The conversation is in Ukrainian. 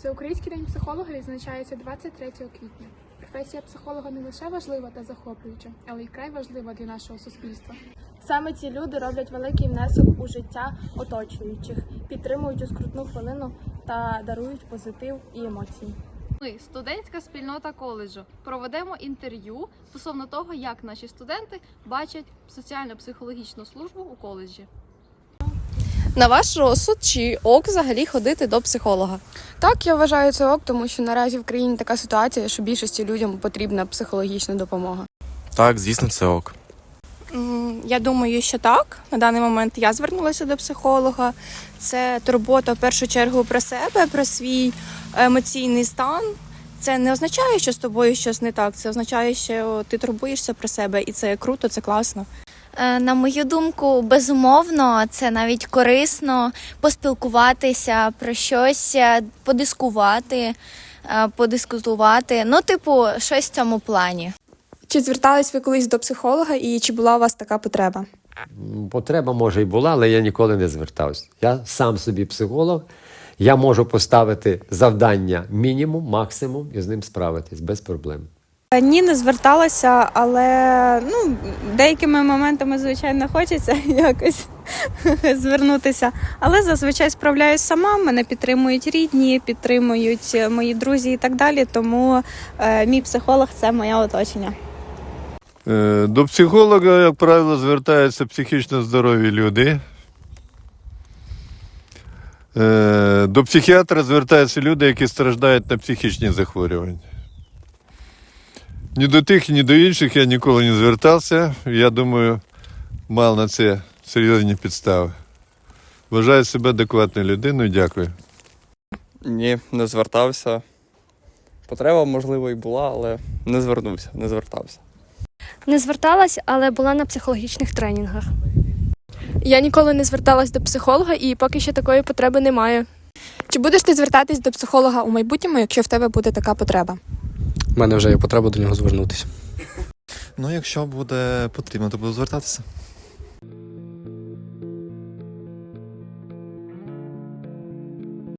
Всеукраїнський день психолога відзначається 23 квітня. Професія психолога не лише важлива та захоплююча, але й край важлива для нашого суспільства. Саме ці люди роблять великий внесок у життя оточуючих, підтримують у скрутну хвилину та дарують позитив і емоції. Ми, студентська спільнота коледжу, проведемо інтерв'ю стосовно того, як наші студенти бачать соціально-психологічну службу у коледжі. На ваш розсуд, чи ок взагалі ходити до психолога? Так, я вважаю це ок, тому що наразі в країні така ситуація, що більшості людям потрібна психологічна допомога. Так, звісно, це ок. Я думаю, що так. На даний момент я звернулася до психолога. Це турбота в першу чергу про себе, про свій емоційний стан. Це не означає, що з тобою щось не так. Це означає, що ти турбуєшся про себе, і це круто, це класно. Е, На мою думку, безумовно, це навіть корисно поспілкуватися про щось, е, подискувати, е, подискутувати. Ну, типу, щось в цьому плані. Чи звертались ви колись до психолога і чи була у вас така потреба? Потреба може і була, але я ніколи не звертався. Я сам собі психолог. Я можу поставити завдання мінімум, максимум і з ним справитись без проблем. Ні, не зверталася, але ну, деякими моментами, звичайно, хочеться якось звернутися. Але зазвичай справляюсь сама. Мене підтримують рідні, підтримують е, мої друзі і так далі. Тому е, мій психолог це моє оточення. Е, До психолога, як правило, звертаються психічно здорові люди. Е, До психіатра звертаються люди, які страждають на психічні захворювання. Ні до тих, ні до інших я ніколи не звертався. Я думаю, мав на це серйозні підстави. Вважаю себе адекватною людиною. Дякую. Ні, не звертався. Потреба, можливо, і була, але не звернувся, не звертався. Не зверталась, але була на психологічних тренінгах. Я ніколи не зверталась до психолога і поки що такої потреби немає. Чи будеш ти звертатись до психолога у майбутньому, якщо в тебе буде така потреба? У мене вже є потреба до нього звернутися. Ну, якщо буде потрібно, то буду звертатися.